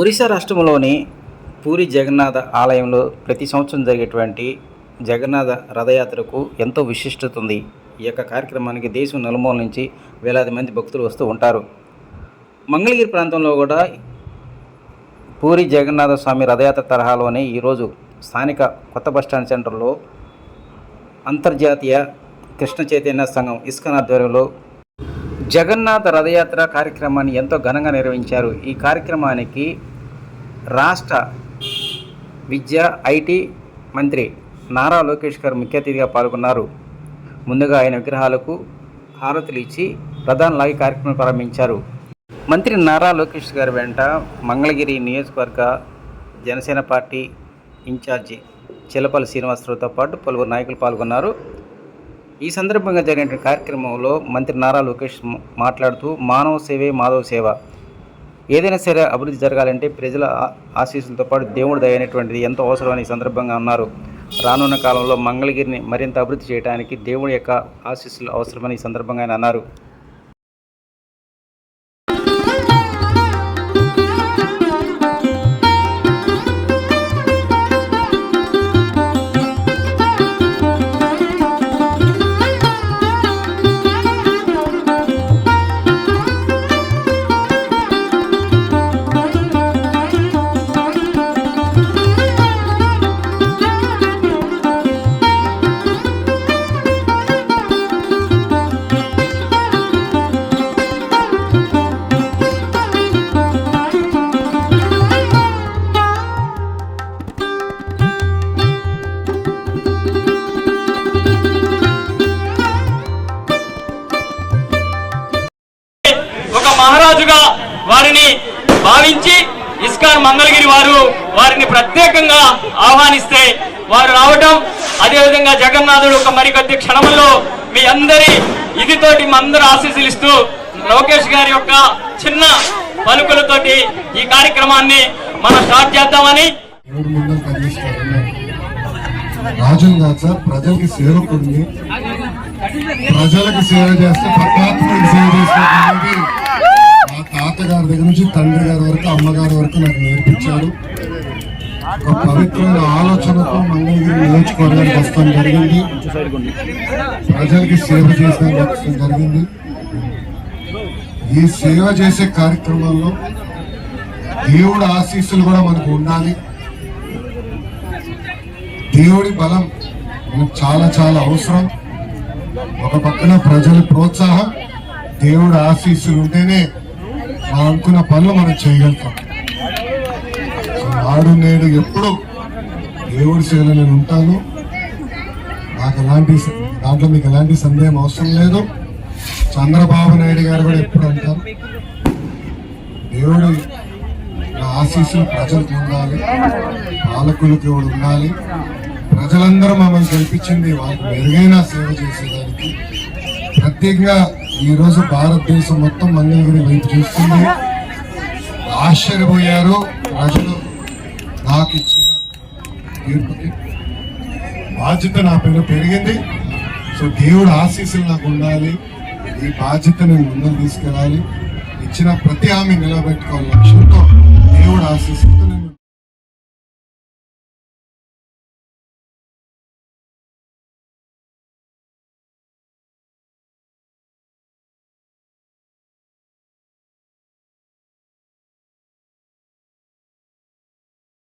ఒరిస్సా రాష్ట్రంలోని పూరి జగన్నాథ ఆలయంలో ప్రతి సంవత్సరం జరిగేటువంటి జగన్నాథ రథయాత్రకు ఎంతో విశిష్టత ఉంది. ఈ యొక్క కార్యక్రమానికి దేశం నలుమూల నుంచి వేలాది మంది భక్తులు వస్తూ ఉంటారు. మంగళగిరి ప్రాంతంలో కూడా పూరి జగన్నాథ స్వామి రథయాత్ర తరహాలోనే ఈరోజు స్థానిక కొత్త బస్టాండ్ సెంటర్లో అంతర్జాతీయ కృష్ణ చైతన్య సంఘం ఇస్కాన్ ఆధ్వర్యంలో జగన్నాథ రథయాత్ర కార్యక్రమాన్ని ఎంతో ఘనంగా నిర్వహించారు. ఈ కార్యక్రమానికి రాష్ట్ర విద్య ఐటీ మంత్రి నారా లోకేష్ గారు ముఖ్య అతిథిగా పాల్గొన్నారు. ముందుగా ఆయన విగ్రహాలకు హారతులు ఇచ్చి ప్రధాన లాగి కార్యక్రమం ప్రారంభించారు. మంత్రి నారా లోకేష్ గారి వెంట మంగళగిరి నియోజకవర్గ జనసేన పార్టీ ఇన్ఛార్జి చిలపల్లి శ్రీనివాసరావుతో పాటు పలువురు నాయకులు పాల్గొన్నారు. ఈ సందర్భంగా జరిగిన కార్యక్రమంలో మంత్రి నారా లోకేష్ మాట్లాడుతూ మానవ సేవే మాధవ సేవ. ఏదైనా సరే అభివృద్ధి జరగాలంటే ప్రజల ఆశీస్సులతో పాటు దేవుడి దయనేటువంటిది ఎంతో అవసరమని సందర్భంగా అన్నారు. రానున్న కాలంలో మంగళగిరిని మరింత అభివృద్ధి చేయడానికి దేవుడి యొక్క ఆశీస్సులు అవసరమని ఈ సందర్భంగా ఆయన అన్నారు. వారిని భావించి ఇస్కాన్ మంగళగిరి వారు వారిని ప్రత్యేకంగా ఆహ్వానిస్తే వారు రావటం అదేవిధంగా జగన్నాథుడు ఒక మరికొద్ది క్షణంలో మీ అందరి ఇదితోటి మీ అందరూ ఆశీస్సులు ఇస్తూ లోకేష్ గారి యొక్క చిన్న పలుకులతోటి ఈ కార్యక్రమాన్ని మనం స్టార్ట్ చేద్దామని ఎవరు కాదు సార్ ప్రజలకి సేవకుడిని? ప్రజలకు సేవ చేస్తే సేవ చేసినటువంటి అత్తగారి దగ్గర నుంచి తండ్రి గారి వరకు అమ్మగారి వరకు నాకు నేర్పించారు. ఒక పవిత్రమైన ఆలోచనతో మంగళగిరి నియోజకవర్గానికి వస్తాం జరిగింది. ప్రజలకి సేవ చేసడానికి వస్తాం జరిగింది. ఈ సేవ చేసే కార్యక్రమంలో దేవుడు ఆశీస్సులు కూడా మనకు ఉండాలి. దేవుడి బలం మనకు చాలా చాలా అవసరం. ఒక పక్కన ప్రజల ప్రోత్సాహం దేవుడి ఆశీస్సులు ఉంటేనే మనం అనుకున్న పనులు మనం చేయగలుగుతాం. నాడు నేడు ఎప్పుడు దేవుడి సేవలో నేను ఉంటాను. నాకు ఎలాంటి దాంట్లో మీకు ఎలాంటి సందేహం అవసరం లేదు. చంద్రబాబు నాయుడు గారు కూడా ఎప్పుడు అంటారు దేవుడు నా ఆశీస్సులు ప్రజలకు ఉండాలి పాలకులకి కూడా ఉండాలి. ప్రజలందరూ మమ్మల్ని గెలిపించింది వాళ్ళకి మెరుగైన సేవ చేసేదానికి ప్రత్యేకంగా ఈరోజు భారతదేశం మొత్తం మంగళగిరి వైపు చూస్తుంది. ఆశ్చర్యపోయారు ప్రజలు. నాకు ఇచ్చిన తీర్పుకి బాధ్యత నా పేరు పెరిగింది. సో దేవుడు ఆశీస్సులు నాకు ఉండాలి. ఈ బాధ్యత నేను ముందుకు తీసుకెళ్ళాలి. ఇచ్చిన ప్రతి హామీ నిలబెట్టుకోవాలి లక్ష్యంతో దేవుడు ఆశీస్సులతో నేను